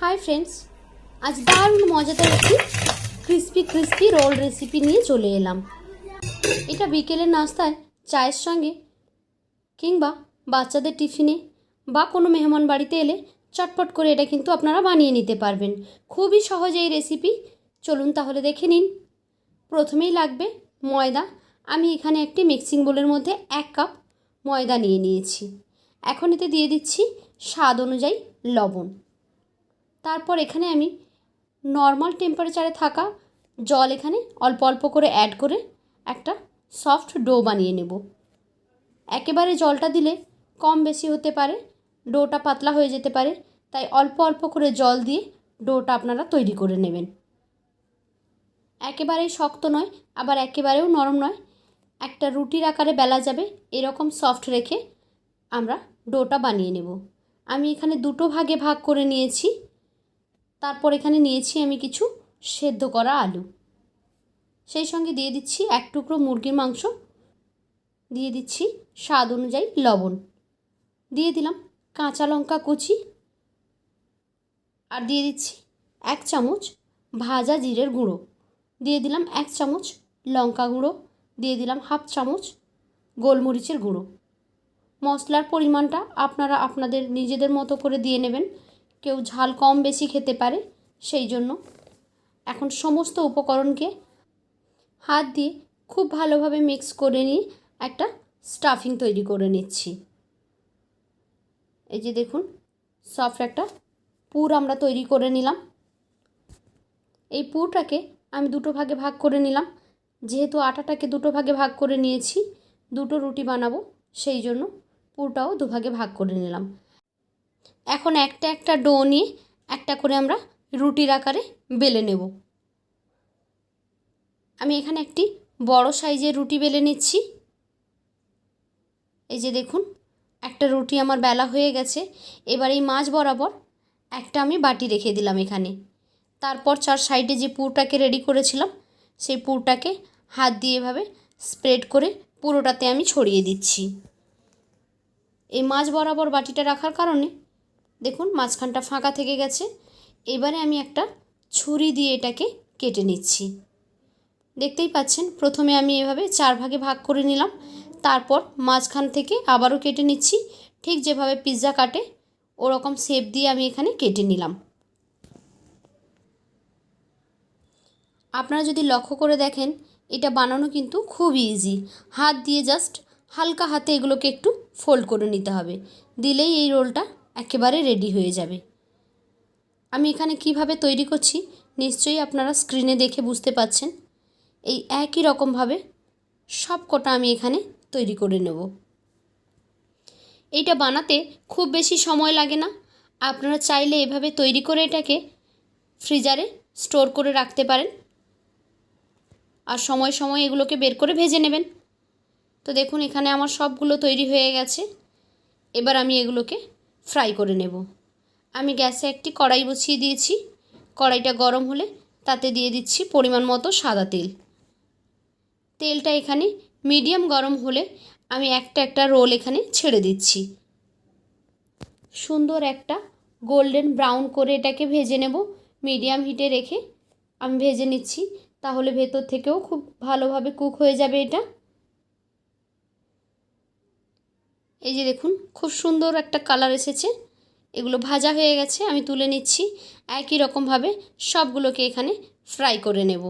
Hi friends আজ দারুণ মজাদার একটি ক্রিস্পি ক্রিস্পি রোল রেসিপি নিয়ে চলে এলাম। এটা বিকেলের নাস্তায় চায়ের সঙ্গে কিংবা বাচ্চাদের টিফিনে বা কোনো মেহমান বাড়িতে এলে চটপট করে এটা কিন্তু আপনারা বানিয়ে নিতে পারবেন। খুবই সহজ এই রেসিপি চলুন তাহলে দেখে নিন। প্রথমেই লাগবে ময়দা। আমি এখানে একটি মিক্সিং বোলের মধ্যে এক কাপ ময়দা নিয়ে নিয়েছি। এখন এতে দিয়ে দিচ্ছি স্বাদ অনুযায়ী লবণ। তারপর এখানে আমি নর্মাল টেম্পারেচারে থাকা জল এখানে অল্প অল্প করে অ্যাড করে একটা সফট ডো বানিয়ে নেব। একেবারে জলটা দিলে কম বেশি হতে পারে ডোটা পাতলা হয়ে যেতে পারে, তাই অল্প অল্প করে জল দিয়ে ডোটা আপনারা তৈরি করে নেবেন। একেবারেই শক্ত নয়, আবার একেবারেও নরম নয়, একটা রুটির আকারে বেলা যাবে, এরকম সফট রেখে আমরা ডোটা বানিয়ে নেব। আমি এখানে দুটো ভাগে ভাগ করে নিয়েছি। তারপর এখানে নিয়েছি আমি কিছু সেদ্ধ করা আলু। সেই সঙ্গে দিয়ে দিচ্ছি এক টুকরো মুরগির মাংস। দিয়ে দিচ্ছি স্বাদ অনুযায়ী লবণ। দিয়ে দিলাম কাঁচা লঙ্কা কুচি। আর দিয়ে দিচ্ছি এক চামচ ভাজা জিরের গুঁড়ো। দিয়ে দিলাম এক চামচ লঙ্কা গুঁড়ো। দিয়ে দিলাম হাফ চামচ গোলমরিচের গুঁড়ো। মশলার পরিমাণটা আপনারা আপনাদের নিজেদের মতো করে দিয়ে নেবেন। কেউ ঝাল কম বেশি খেতে পারে, সেই জন্য। এখন সমস্ত উপকরণকে হাত দিয়ে খুব ভালোভাবে মিক্স করে নিয়ে একটা স্টাফিং তৈরি করে নিচ্ছি। এই যে দেখুন, সফট একটা পুর আমরা তৈরি করে নিলাম। এই পুরটাকে আমি দুটো ভাগে ভাগ করে নিলাম। যেহেতু আটাটাকে দুটো ভাগে ভাগ করে নিয়েছি, দুটো রুটি বানাবো, সেই জন্য পুরটাও দুভাগে ভাগ করে নিলাম। এখন একটা একটা ডো নিয়ে একটা করে আমরা রুটির আকারে বেলে নেব। আমি এখানে একটি বড় সাইজের রুটি বেলে নিচ্ছি। এই যে দেখুন, একটা রুটি আমার বেলা হয়ে গেছে। এবার এই মাছ বরাবর একটা আমি বাটি রেখে দিলাম এখানে। তারপর চার সাইডে যে পুরটাকে রেডি করেছিলাম, সেই পুরটাকে হাত দিয়ে এভাবে স্প্রেড করে পুরোটাতে আমি ছড়িয়ে দিচ্ছি। এই মাছ বরাবর বাটিটা রাখার কারণে দেখুন, মাঝখানটা ফাঁকা থেকে গেছে। এবারে আমি একটা ছুরি দিয়ে এটাকে কেটে নিচ্ছি। দেখতেই পাচ্ছেন, প্রথমে আমি এভাবে চার ভাগে ভাগ করে নিলাম। তারপর মাঝখান থেকে আবারও কেটে নিচ্ছি। ঠিক যেভাবে পিৎজা কাটে, ওরকম শেপ দিয়ে আমি এখানে কেটে নিলাম। আপনারা যদি লক্ষ্য করে দেখেন, এটা বানানো কিন্তু খুব ইজি হাত দিয়ে জাস্ট হালকা হাতে এগুলোকে একটু ফোল্ড করে নিতে হবে। দিলেই এই রোলটা একেবারে রেডি হয়ে যাবে। আমি এখানে কীভাবে তৈরি করছি নিশ্চয়ই আপনারা স্ক্রিনে দেখে বুঝতে পাচ্ছেন এই একই রকমভাবে সব কটা আমি এখানে তৈরি করে নেব। এইটা বানাতে খুব বেশি সময় লাগে না। আপনারা চাইলে এভাবে তৈরি করে এটাকে ফ্রিজারে স্টোর করে রাখতে পারেন। আর সময় সময় এগুলোকে বের করে ভেজে নেবেন। তো দেখুন এখানে আমার সবগুলো তৈরি হয়ে গেছে। এবার আমি এগুলোকে ফ্রাই করে নেব। আমি গ্যাসে একটি কড়াই বসিয়ে দিয়েছি। কড়াইটা গরম হলে তাতে দিয়ে দিচ্ছি পরিমাণ মতো সাদা তেল। তেলটা এখানে মিডিয়াম গরম হলে আমি একটা একটা রোল এখানে ছেড়ে দিচ্ছি। সুন্দর একটা গোল্ডেন ব্রাউন করে এটাকে ভেজে নেব। মিডিয়াম হিটে রেখে আমি ভেজে নিচ্ছি। তাহলে ভেতর থেকেও খুব ভালোভাবে কুক হয়ে যাবে এটা। এই যে দেখুন, খুব সুন্দর একটা কালার এসেছে। এগুলো ভাজা হয়ে গেছে, আমি তুলে নিচ্ছি। একই রকমভাবে সবগুলোকে এখানে ফ্রাই করে নেব।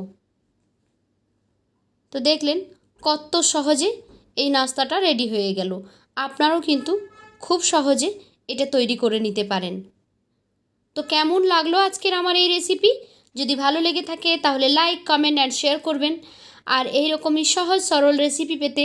তো দেখলেন কত সহজে এই নাস্তাটা রেডি হয়ে গেল। আপনারাও কিন্তু খুব সহজে এটা তৈরি করে নিতে পারেন। তো কেমন লাগল আজকের আমার এই রেসিপি যদি ভালো লেগে থাকে তাহলে লাইক কমেন্ট অ্যান্ড শেয়ার করবেন। আর এই রকমই সহজ সরল রেসিপি পেতে